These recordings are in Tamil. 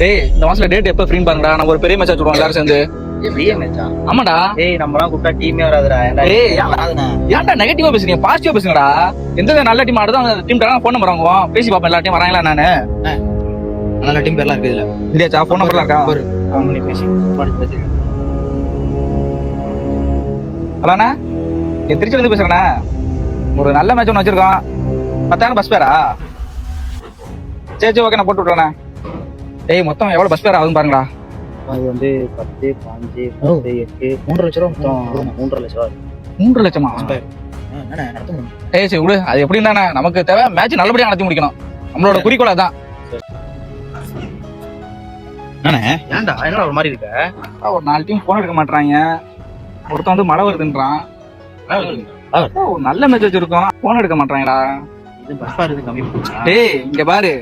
டேய் இந்த மாசத்துல டேட் எப்ப ஃப்ரீ பாருங்கடா. நம்ம ஒரு பெரிய மேட்ச் வச்சுருவோம் எல்லாரும் சேர்ந்து. பெரிய மேட்சா ஆமாடா. ஏய் நம்மலாம் கூப்பிட்டா டீமே வராதுடா. வராதுண்ணே ஏன்டா நெகட்டிவா பேசுறீங்க? பாசிட்டிவா பேசுங்கடா. எந்த நல்ல டீம் ஆடுதோ அந்த டீம் ஃபோன் நம்பர் வாங்குவோம். பேசி பாப்போம் எல்லா டீம் வராங்களா நானு நல்ல டீம் பேர்லாம் இருக்குது இதுல. இல்லையாச்சா ஃபோன் நம்பர்லாம் இருக்கா? நம்பர் ஃபோன் பண்ணி பேசி ஹலோண்ணா என் திருச்சியில இருந்து பேசுறேண்ணா. ஒரு நல்ல மேட்ச் ஒன்று வச்சிருக்கோம். பத்தாயிரம் பஸ் பேரா சரி சரி ஓகே நான் போட்டு விட்றேண்ணே ஏய் மொத்தம் எவ்வளவு பஸ் பேர் ஆகுதுன்னு பாருங்களா அது வந்து பத்து பாஞ்சு பத்து எட்டு மூன்றரை லட்ச ரூபா மொத்தம். மூன்றரை லட்ச ரூபா. மூன்று லட்சமா? ஏய் சரி விடு. அது எப்படி தானே நமக்கு தேவை மேட்ச் நல்லபடியா நடத்தி முடிக்கணும். நம்மளோட குறிக்கோள் அதான். ஏன்டா என்னடா ஒரு மாதிரி இருக்க? ஒரு நாலு டீம் ஃபோன் எடுக்க மாட்டாங்க ஒருத்தன் வந்து மழை வருதுன்றான். ஒரு நல்ல மேட்ச் வச்சிருக்கோம் ஃபோன் எடுக்க மாட்டாங்கடா இது பஸ் பார் இது கம்மி போச்சா டேய் இங்க பாரு.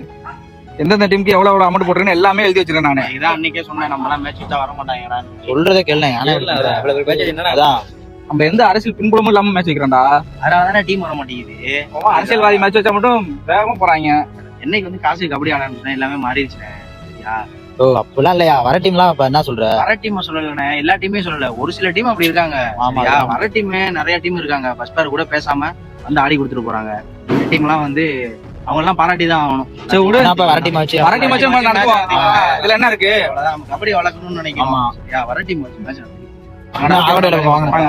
எந்தெந்த டீமுக்கு எவ்வளவு எவ்வளவு அமௌண்ட் போட்டுருன்னு எல்லாமே எழுதி வச்சிருக்கேன் நானு. இதான் அன்னைக்கே சொன்னேன் நம்மலாம் மேட்ச் வர மாட்டாங்கடா சொல்றதே கேளு அதான். நம்ம எந்த அரசியல் பின்புலமும் இல்லாம மேட்ச் வைக்கிறோம்டா. அதனால தானே டீம் வர மாட்டேங்குது. அரசியல்வாதி மேட்ச் வச்சா மட்டும் வேகமா போறாங்க. என்னைக்கு வந்து காசு கபடி ஆடான்னு எல்லாமே மாறிடுச்சுண்ணே ஓ அப்படிலாம் இல்லையா? வர டீம்லாம் இப்ப என்ன சொல்ற? வர டீம் சொல்லலண்ணே எல்லா டீமே சொல்லல. ஒரு சில டீம் அப்படி இருக்காங்க. சரியா? வர டீம் நிறைய டீம் இருக்காங்க. ஃபர்ஸ்ட் பேர் கூட பேசாம வந்து ஆடி கொடுத்துட்டு போறாங்க. டீம்லாம் வந்து அவங்க எல்லாம் பாராட்டி தான் ஆகணும். சரி விடு. வர டீம் வச்சு வர டீம் வச்சு நம்ம நடத்துவோம். இதுல என்ன இருக்கு? கபடி வளர்க்கணும்னு நினைக்கிறோம். சரியா வர டீம் வச்சு மேட்ச் வாங்க.